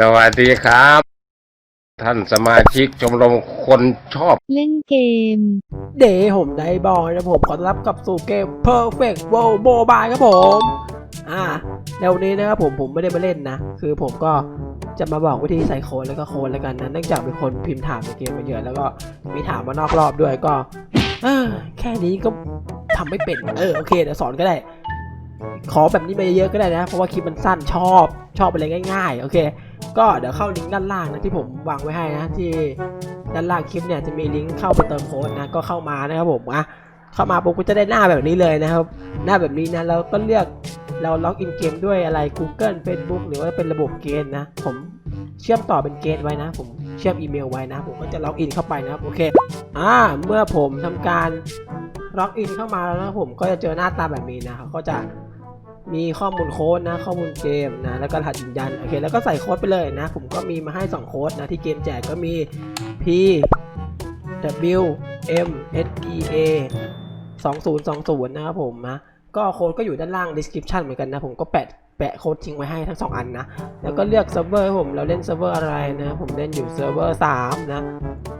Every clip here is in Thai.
สวัสดีครับ ท่านสมาชิกชมรมคนชอบ เล่นเกม เดย์ผมได้บอกนะผมขอต้อนรับกลับสู่เกม Perfect World Mobile ครับผม อ่าแล้ววันนี้นะครับผมผมไม่ได้มาเล่นนะ คือผมก็จะมาบอกวิธีใส่โค้ดแล้วก็โค้ดแล้วกันนะเนื่องจากมีคนพิมพ์ถามในเกมมาเยอะแล้วก็มีถามมานอกรอบด้วยก็เออแค่นี้ก็ทำไม่เป็น เออโอเคเดี๋ยวสอนก็ได้ ขอแบบนี้มาเยอะๆก็ได้นะ เพราะว่าคลิปมันสั้นชอบชอบอะไรง่าย ๆ โอเค ก็เดี๋ยวเข้าลิงก์ด้านล่างนะที่ผมวางไว้ให้นะที่ด้านล่างคลิปเนี่ยจะมีลิงก์เข้าไปเติมโค้ดนะก็เข้ามานะครับผมอะเข้ามาปุ๊บก็จะได้หน้าแบบนี้เลยนะครับ หน้าแบบนี้นะเราก็เลือกเราล็อกอินเกมด้วยอะไร Google Facebook หรือว่าเป็นระบบเกณฑ์นะ ผมเชื่อมต่อเป็นเกณฑ์ไว้นะ ผมเชื่อมอีเมลไว้นะ ผมก็จะล็อกอินเข้าไปนะครับโอเคอ่าเมื่อผมทำการล็อกอินเข้ามาแล้วนะผมก็จะเจอหน้าตาแบบนี้นะเขาก็จะ มีข้อมูลโค้ดนะข้อมูลเกมนะแล้วก็รหัสยืนยันโอเคแล้วก็ใส่โค้ดไปเลยนะ ผมก็มีมาให้ 2 โค้ดนะที่เกมแจกก็มี P W M S E A 2020นะครับผมนะก็โค้ดก็อยู่ด้านล่าง description เหมือนกันนะ ผมก็แปะแปะโค้ดทิ้งไว้ให้ทั้ง 2 อันนะ แล้วก็เลือกเซิร์ฟเวอร์ให้ผมเราเล่นเซิร์ฟเวอร์อะไรนะ ผมเล่นอยู่เซิร์ฟเวอร์3นะ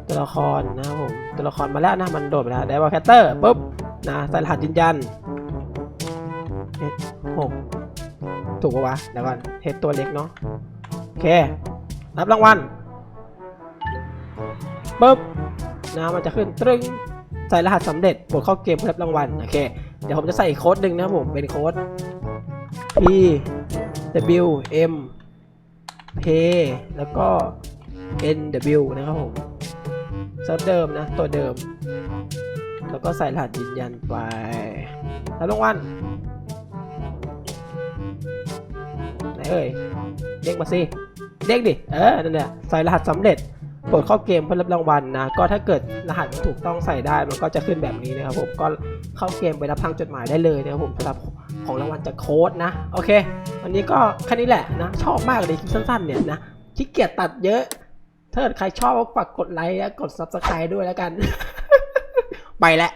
ตัวละครนะผมตัวละครมาแล้วนะ มันโดดไปแล้วได้ว่าแคตเตอร์ปุ๊บนะใส่รหัสยืนยัน เฮดหกถูกปะวะเดี๋ยวก่อนเฮดตัวเล็กเนาะโอเค รับรางวัลปุ๊บนะมันจะขึ้นตรึงใส่รหัสสำเร็จกดเข้าเกมเพื่อรับรางวัลโอเค เดี๋ยวผมจะใส่อีกโค้ดหนึ่งนะผมเป็นโค้ด P W M P แล้วก็ N W นะครับผมเซิร์ฟเดิมนะ ตัวเดิม แล้วก็ใส่รหัสยืนยันไปรับรางวัล เอ่ยเด้งมาสิเด้งดิเออนั่นแหละใส่รหัสสำเร็จกดเข้าเกมเพื่อรับรางวัลนะก็ถ้าเกิดรหัสมันถูกต้องใส่ได้มันก็จะขึ้นแบบนี้นะครับผมก็เข้าเกมไปรับทางจดหมายได้เลยนะครับผมสำหรับของรางวัลจากโค้ดนะโอเค วันนี้ก็แค่นี้แหละนะชอบมากเลยคลิปสั้นๆเนี่ยนะขี้เกียจตัดเยอะถ้าเกิดใครชอบก็ฝากกดไลค์และกด subscribe ด้วยแล้วกัน ไปแล้ว